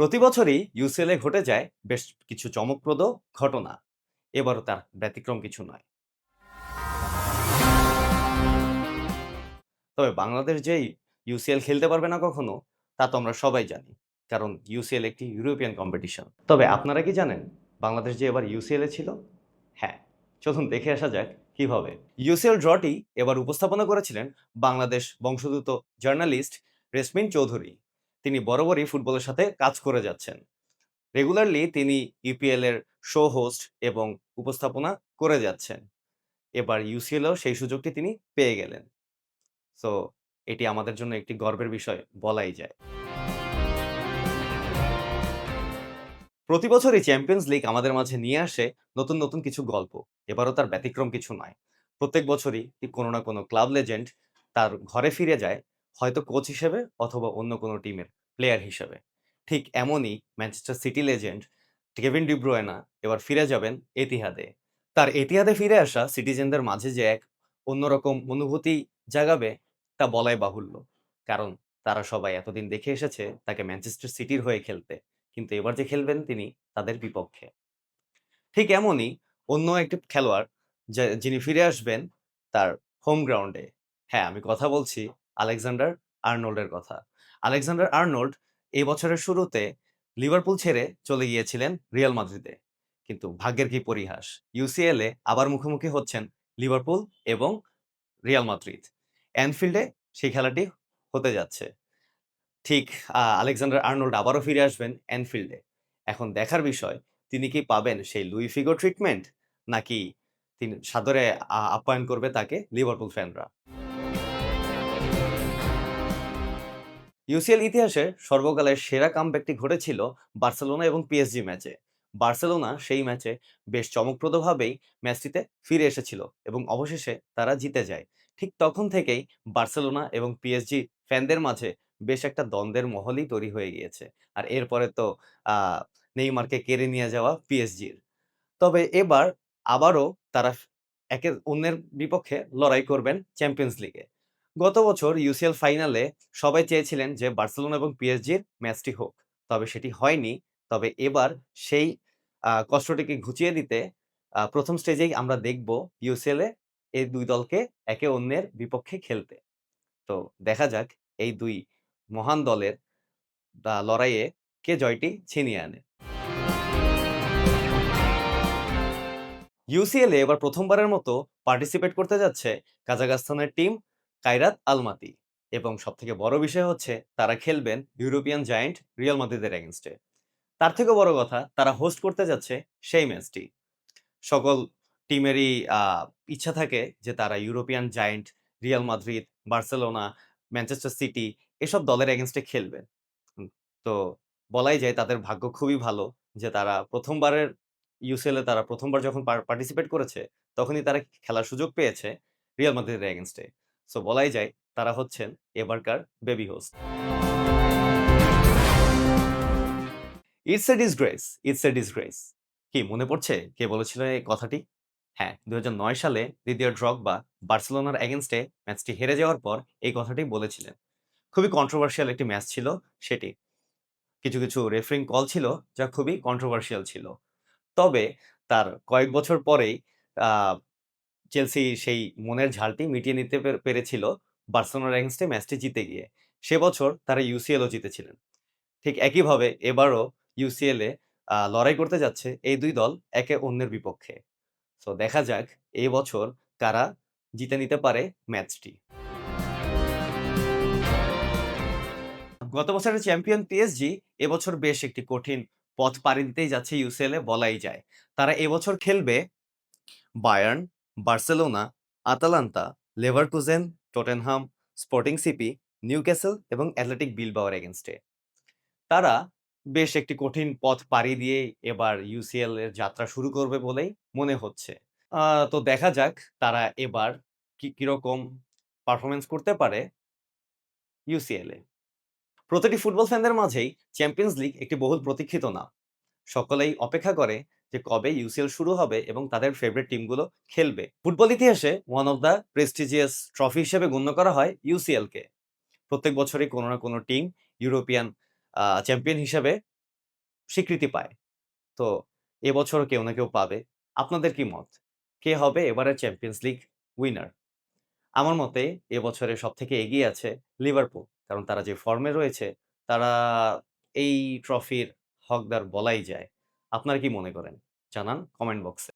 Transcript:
প্রতি বছরই ইউসিএলে ঘটে যায় বেশ কিছু চমকপ্রদ ঘটনা। এবারও তার ব্যতিক্রম কিছু নয়। তবে বাংলাদেশ যে ইউসিএল খেলতে পারবে না কখনো, তা তো আমরা সবাই জানি, কারণ ইউসিএল একটি ইউরোপিয়ান কম্পিটিশন তবে আপনারা কি জানেন, বাংলাদেশ যে এবার ইউসিএলে ছিল? হ্যাঁ চলুন দেখে আসা যাক কীভাবে। ইউসিএল ড্রটি এবার উপস্থাপনা করেছিলেন বাংলাদেশ বংশোদ্ভূত জার্নালিস্ট রেসমিন চৌধুরী। তিনি বরাবরই ফুটবলের সাথে কাজ করে যাচ্ছেন। রেগুলারলি তিনি ইপিএল এর শো হোস্ট এবং উপস্থাপনা করে যাচ্ছেন। এবার ইউসিএলও সেই সুযোগটি তিনি পেয়ে গেলেন। সো এটি আমাদের জন্য একটি গর্বের বিষয় বলাই যায়। প্রতি বছরই চ্যাম্পিয়ন্স লিগ আমাদের মাঝে নিয়ে আসে নতুন নতুন কিছু গল্প। এবারও তার ব্যতিক্রম কিছু নয়। প্রত্যেক বছরই কোনো না কোনো ক্লাব লেজেন্ড তার ঘরে ফিরে যায় হয়তো কোচ হিসেবে অথবা অন্য কোনো টিমের প্লেয়ার হিসেবে। ঠিক এমনই Manchester City legend Kevin De Bruyne এবার ফিরে যাবেন এতিহাদে। তার এতিহাদে ফিরে আসা সিটিজেনদের মাঝে যে এক অন্যরকম অনুভূতি জাগাবে তা বলাই বাহুল্য। কারণ তারা সবাই এতদিন দেখে এসেছে তাকে ম্যানচেস্টার সিটির হয়ে খেলতে। কিন্তু এবার যে খেলবেন তিনি তাদের বিপক্ষে। ঠিক এমনই অন্য একটি খেলোয়াড় যিনি ফিরে আসবেন তার হোম গ্রাউন্ডে হ্যাঁ আমি কথা বলছি আলেকজান্ডার আর্নল্ডের কথা। আলেকজান্ডার আর্নোল্ড এই বছরের শুরুতে লিভারপুল ছেড়ে চলে গিয়েছিলেন রিয়াল মাদ্রিদে। কিন্তু ভাগ্যের কি পরিহাস? ইউসিএল আবার মুখোমুখি হচ্ছেন লিভারপুল এবং রিয়াল মাদ্রিদ। অ্যানফিল্ডে সেই খেলাটি হতে যাচ্ছে। ঠিক আলেকজান্ডার আর্নোল্ড আবারও ফিরে আসবেন অ্যানফিল্ডে এখন দেখার বিষয়, তিনি কি পাবেন সেই লুই ফিগো ট্রিটমেন্ট নাকি তিনি সাদরে আপ্যায়ন করবে তাকে লিভারপুল ফ্যানরা? ইউসিএল ইতিহাসে সর্বকালের সেরা কামব্যাকটি ঘটেছিল বার্সেলোনা এবং পিএসজি ম্যাচে। বার্সেলোনা সেই ম্যাচে বেশ চমকপ্রদভাবেই ম্যাচটিতে ফিরে এসেছিল এবং অবশেষে তারা জিতে যায়। ঠিক তখন থেকেই বার্সেলোনা এবং পিএসজি ফ্যানদের মাঝে বেশ একটা দ্বন্দ্বের মহলই তৈরি হয়ে গিয়েছে আর এরপরে তো নেইমারকে কেড়ে নিয়ে যাওয়া পিএসজির। তবে এবার আবারও তারা একের অন্যের বিপক্ষে লড়াই করবেন চ্যাম্পিয়ন্স লিগে। গত বছর ইউসিএল ফাইনালে সবাই চেয়েছিলেন যে বার্সেলোনা এবং পিএসজির ম্যাচটি হোক। তবে সেটি হয়নি। তবে এবার সেই কষ্টটিকে ঘুচিয়ে দিতে প্রথম স্টেজেই আমরা দেখব ইউসিএল এই দুই দলকে একে অন্যের বিপক্ষে খেলতে। তো দেখা যাক এই দুই মহান দলের লড়াইয়ে কে জয়টি ছিনিয়ে আনে। ইউসিএল এবার প্রথমবারের মতো পার্টিসিপেট করতে যাচ্ছে কাজাখস্তানের টিম কাইরাত আলমাতি এবং সবথেকে বড় বিষয় হচ্ছে তারা খেলবেন ইউরোপিয়ান জায়েন্ট রিয়াল মাদ্রিদের এগেনস্টে তার থেকেও বড় কথা, তারা হোস্ট করতে যাচ্ছে সেই ম্যাচটি। সকল টিমেরই ইচ্ছা থাকে যে তারা European giant, Real Madrid, Barcelona, Manchester City এসব দলের এগেনস্টে খেলবেন তো বলাই যায় তাদের ভাগ্য খুবই ভালো যে তারা প্রথমবারের ইউসিএল তারা প্রথমবার যখন পার্টিসিপেট করেছে, তখনই তারা খেলার সুযোগ পেয়েছে রিয়াল মাদ্রিদের এগেনস্টে সো বলাই যায় তারা হচ্ছেন এবারকার baby host. It's a disgrace it's a disgrace কি, মনে পড়ছে? কে বলেছিল এই কথাটি? হ্যাঁ দুই হাজার নয় সালে দ্বিতীয় ড্রগ বা বার্সেলোনার এগেনস্টে ম্যাচটি হেরে যাওয়ার পর এই কথাটি বলেছিলেন। খুবই কন্ট্রোভার্সিয়াল একটি ম্যাচ ছিল সেটি। কিছু কিছু রেফারিং কল ছিল যা খুবই কন্ট্রোভার্সিয়াল ছিল। তবে তার কয়েক বছর পরেই চেলসি সেই মনের ঝালটি মিটিয়ে নিতে পেরেছিল বার্সেলোনার এগেনস্টে ম্যাচটি জিতে গিয়ে। সে বছর তারা ইউসিএলও জিতেছিলেন। ঠিক একইভাবে এবারও ইউসিএল লড়াই করতে যাচ্ছে এই দুই দল একে অন্যের বিপক্ষে। সো দেখা যাক এই বছর কারা জিতে নিতে পারে ম্যাচটি। গত বছরের চ্যাম্পিয়ন পিএসজি এবছর বেশ একটি কঠিন পথ পাড়ি দিতেই যাচ্ছে ইউসিএল বলাই যায়। তারা এবছর খেলবে Bayern Barcelona, Atalanta, Leverkusen, Tottenham, Sporting CP, Newcastle এবং অ্যাথলেটিক বিলবাওয়ার এগেনস্টে তারা বেশ একটি কঠিন পথ পাড়ি দিয়ে এবার ইউসিএল এর যাত্রা শুরু করবে বলেই মনে হচ্ছে। তো দেখা যাক তারা এবার কি কীরকম পারফরমেন্স করতে পারে ইউসিএল এ। প্রতিটি ফুটবল ফ্যানদের মাঝেই চ্যাম্পিয়ন্স লিগ একটি বহুল প্রতীক্ষিত নাম। সকলেই অপেক্ষা করে যে কবে ইউসিএল শুরু হবে এবং তাদের ফেভারিট টিমগুলো খেলবে ফুটবল ইতিহাসে one of the prestigious trophy হিসেবে গণ্য করা হয় ইউসিএল কে প্রত্যেক বছরই কোনো না কোনো টিম ইউরোপিয়ান চ্যাম্পিয়ন হিসেবে স্বীকৃতি পায়। তো এবছরও কেউ না কেউ পাবে। আপনাদের কি মত? কে হবে এবারের চ্যাম্পিয়ন্স লিগ উইনার? আমার মতে এবছরে সব থেকে এগিয়ে আছে লিভারপুল। কারণ তারা যে ফর্মে রয়েছে, তারা এই ট্রফির হকদার বলাই যায়। আপনারা কি মনে করেন? জানান কমেন্ট বক্সে।